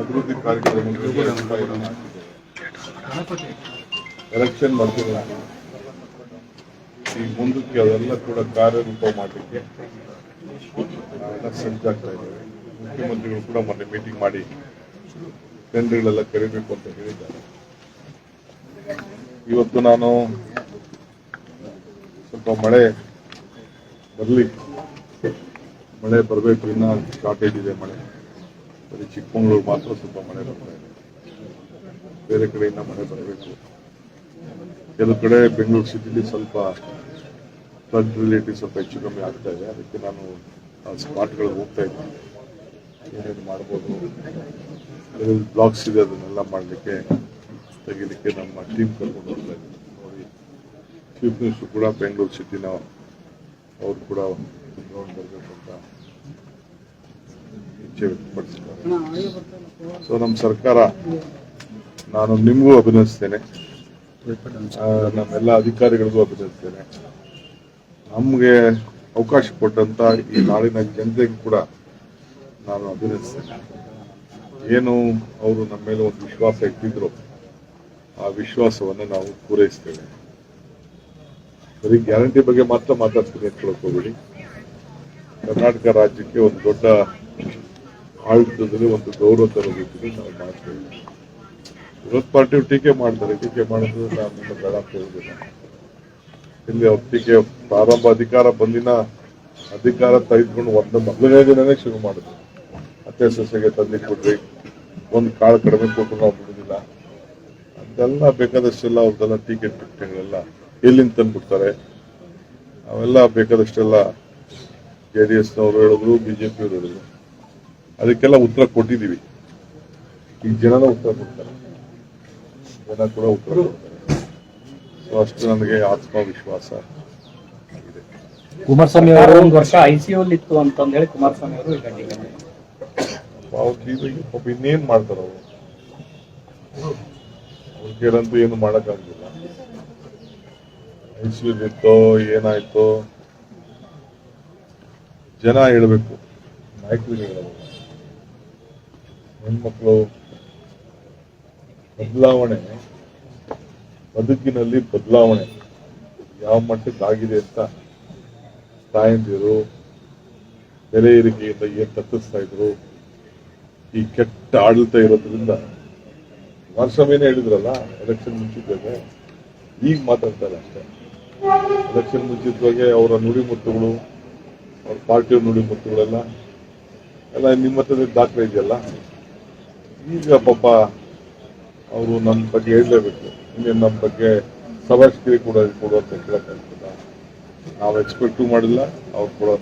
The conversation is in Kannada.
ಅಭಿವೃದ್ಧಿ ಕಾರ್ಯಕ್ರಮಗಳಿಗೆ ಎಲೆಕ್ಷನ್ ಮಾಡ್ತಿಲ್ಲ ಈ ಮುಂದಕ್ಕೆ ಅದೆಲ್ಲ ಕೂಡ ಕಾರ್ಯರೂಪ ಮಾಡಲಿಕ್ಕೆ ಸಜ್ಜಾಗ್ತಾ ಇದ್ದೇವೆ ಮುಖ್ಯಮಂತ್ರಿಗಳು ಕೂಡ ಮೊನ್ನೆ ಮೀಟಿಂಗ್ ಮಾಡಿ ಟೆಂಡರ್ಗಳೆಲ್ಲ ಕರಿಬೇಕು ಅಂತ ಹೇಳಿದ್ದಾರೆ. ಇವತ್ತು ನಾನು ಸ್ವಲ್ಪ ಮಳೆ ಬರಲಿ. ಮಳೆ ಬರಬೇಕು, ಇನ್ನೂ ಶಾರ್ಟೇಜ್ ಇದೆ ಮಳೆ. ಬರೀ ಚಿಕ್ಕಮಂಗ್ಳೂರು ಮಾತ್ರ ಸ್ವಲ್ಪ ಮಳೆ ಬರ್ತಾ ಇದೆ. ಬೇರೆ ಕಡೆಯಿಂದ ಮಳೆ ಬರಬೇಕು. ಕೆಲವು ಕಡೆ ಬೆಂಗಳೂರು ಸಿಟಿಲಿ ಸ್ವಲ್ಪ ಫ್ಲಡ್ ರಿಲೇಟಿವ್ ಸ್ವಲ್ಪ ಹೆಚ್ಚು ಕಮ್ಮಿ ಆಗ್ತಾ ಇದೆ. ಅದಕ್ಕೆ ನಾನು ಆ ಸ್ಪಾಟ್ಗಳಿಗೆ ಹೋಗ್ತಾ ಇದ್ದೀನಿ ಏನೇನು ಮಾಡ್ಬೋದು? ಅದರಲ್ಲಿ ಬ್ಲಾಕ್ಸ್ ಇದೆ, ಅದನ್ನೆಲ್ಲ ಮಾಡಲಿಕ್ಕೆ, ತೆಗಿಲಿಕ್ಕೆ ನಮ್ಮ ಟೀಮ್ ಕರ್ಕೊಂಡು ಹೋಗ್ತಾ ಇದ್ದೀನಿ ನೋಡಿ ಚೀಫ್ ಮಿನಿಸ್ಟರ್ ಕೂಡ ಬೆಂಗಳೂರು ಸಿಟಿನ ಅವ್ರು ಕೂಡ ಬರಬೇಕು ಅಂತ. ವ್ಯಕ್ತಪಡಿಸಿದ್ದಾರೆ ಸೊ ನಮ್ಮ ಸರ್ಕಾರ, ನಾನು ನಿಮಗೂ ಅಭಿನಂದಿಸ್ತೇನೆ. ನಮ್ಮ ನಮ್ಮೆಲ್ಲ ಅಧಿಕಾರಿಗಳಿಗೂ ಅಭಿನಂದಿಸ್ತೇನೆ. ನಮಗೆ ಅವಕಾಶ ಕೊಟ್ಟಂತ ಈ ನಾಡಿನ ಜನತೆಗೂ ಕೂಡ ನಾನು ಅಭಿನಂದಿಸ್ತೇನೆ. ಏನು ಅವರು ನಮ್ಮ ಮೇಲೆ ಒಂದು ವಿಶ್ವಾಸ ಇಟ್ಟಿದ್ರು, ಆ ವಿಶ್ವಾಸವನ್ನು ನಾವು ಪೂರೈಸ್ತೇವೆ. ಬರೀ ಗ್ಯಾರಂಟಿ ಬಗ್ಗೆ ಮಾತ್ರ ಮಾತಾಡ್ತೀನಿ ಅಂತ ಹೋಗಬೇಡಿ ಕರ್ನಾಟಕ ರಾಜ್ಯಕ್ಕೆ ಒಂದು ದೊಡ್ಡ ಆಡಳಿತದಲ್ಲಿ ಒಂದು ಗೌರವ ತರಬೇಕಿದೆ ನಾವು ಮಾಡ್ತೇವೆ. ವಿರೋಧ ಪಾರ್ಟಿಯವ್ರು ಟೀಕೆ ಮಾಡ್ತಾರೆ ಟೀಕೆ ಮಾಡಿದ್ರೆ ನಾನು ಬೇಡ ಅಂತ ಇಲ್ಲಿ ಅವ್ರ ಟೀಕೆ ಪ್ರಾರಂಭ ಅಧಿಕಾರ ಬಂದಿನ ಅಧಿಕಾರ ತೆಗೆದುಕೊಂಡು ಒಂದು ಮೊದಲನೇ ದಿನನೇ ಶುರು ಮಾಡಿದ್ರು. ಅತ್ತೆ ಸೊಸೆಗೆ ಕೊಡ್ರಿ ಒಂದು ಕಾಳು ಕಡಿಮೆ ಕೊಟ್ಟು ನಾವು ಬಿಡುದಿಲ್ಲ. ಅದೆಲ್ಲ ಬೇಕಾದಷ್ಟೆಲ್ಲ ಅವ್ರದ್ದೆಲ್ಲ ಟೀಕೆ ಟಿಪ್ಪಣಿಗಳೆಲ್ಲ ಎಲ್ಲಿಂದ ತಂದ್ಬಿಡ್ತಾರೆ? ಅವೆಲ್ಲ ಬೇಕಾದಷ್ಟೆಲ್ಲ ಜೆ ಡಿ ಎಸ್ನವರು ಹೇಳಿದ್ರು, ಬಿ ಜೆ ಪಿಯವ್ರು ಹೇಳಿದ್ರು. ಅದಕ್ಕೆಲ್ಲ ಉತ್ತರ ಕೊಟ್ಟಿದ್ದೀವಿ. ಈ ಜನನ ಉತ್ತರ ಕೊಡ್ತಾರೆ. ಜನ ಕೂಡ ಉತ್ತರ ಕೊಡ್ತಾರೆ. ಸೊ ಅಷ್ಟು ನನಗೆ ಆತ್ಮವಿಶ್ವಾಸ ಇದೆ ಕುಮಾರಸ್ವಾಮಿ ಅವರು ಒಂದು ವರ್ಷ ಐಸಿಯು ಇತ್ತು ಅಂತಂದೇಳಿ ಕುಮಾರಸ್ವಾಮಿ ಅವರು ಈಗ ಪಾಪ ಇನ್ನೇನ್ ಮಾಡ್ತಾರ ಅವರು? ಅವ್ರಿಗೇನಂತೂ ಏನು ಮಾಡಕ್ಕಾಗಿಲ್ಲ ಇತ್ತೋ ಏನಾಯ್ತೋ? ಜನ ಹೇಳ್ಬೇಕು. ನಾಯಕರಿಗೆ ಹೇಳಬೇಕು. ಹೆಣ್ಮಕ್ಳು ಬದಲಾವಣೆ, ಬದುಕಿನಲ್ಲಿ ಬದಲಾವಣೆ ಯಾವ ಮಟ್ಟಕ್ಕೆ ಆಗಿದೆ ಅಂತ ತಾಯಂದಿರು ಬೆಲೆ ಏರಿಕೆಯಿಂದ ಏನ್ ತಪ್ಪಿಸ್ತಾ ಇದ್ರು, ಈ ಕೆಟ್ಟ ಆಡಳಿತ ಇರೋದ್ರಿಂದ ಕುಮಾರಸ್ವಾಮಿನೇ ಹೇಳಿದ್ರಲ್ಲ ಎಲೆಕ್ಷನ್ ಮುಂಚಿದ್ದೇವೆ ಈಗ ಮಾತಾಡ್ತಾರೆ ಅಷ್ಟೇ. ಎಲೆಕ್ಷನ್ ಮುಂಚಿತವಾಗಿ ಅವರ ನುಡಿಮುತ್ತುಗಳು ಅವ್ರ ಪಾರ್ಟಿಯ ನುಡಿಮುತ್ತುಗಳೆಲ್ಲ ಎಲ್ಲ ನಿಮ್ಮ ಹತ್ರ ದಾಖಲೆ ಇದೆಯಲ್ಲ? ಈಗ ಪಾಪ ಅವರು ನಮ್ಮ ಬಗ್ಗೆ ಹೇಳಲೇಬೇಕು. ಇನ್ನೇನು ನಮ್ಮ ಬಗ್ಗೆ ಸಭಾಷ್ಕಿರಿ ಕೂಡ ಕೊಡುವಂತ ಕೇಳಕ್ಕಾಗ್ತದ ನಾವು ಎಕ್ಸ್ಪೆಕ್ಟು ಮಾಡಿಲ್ಲ, ಅವ್ರು ಕೊಡೋ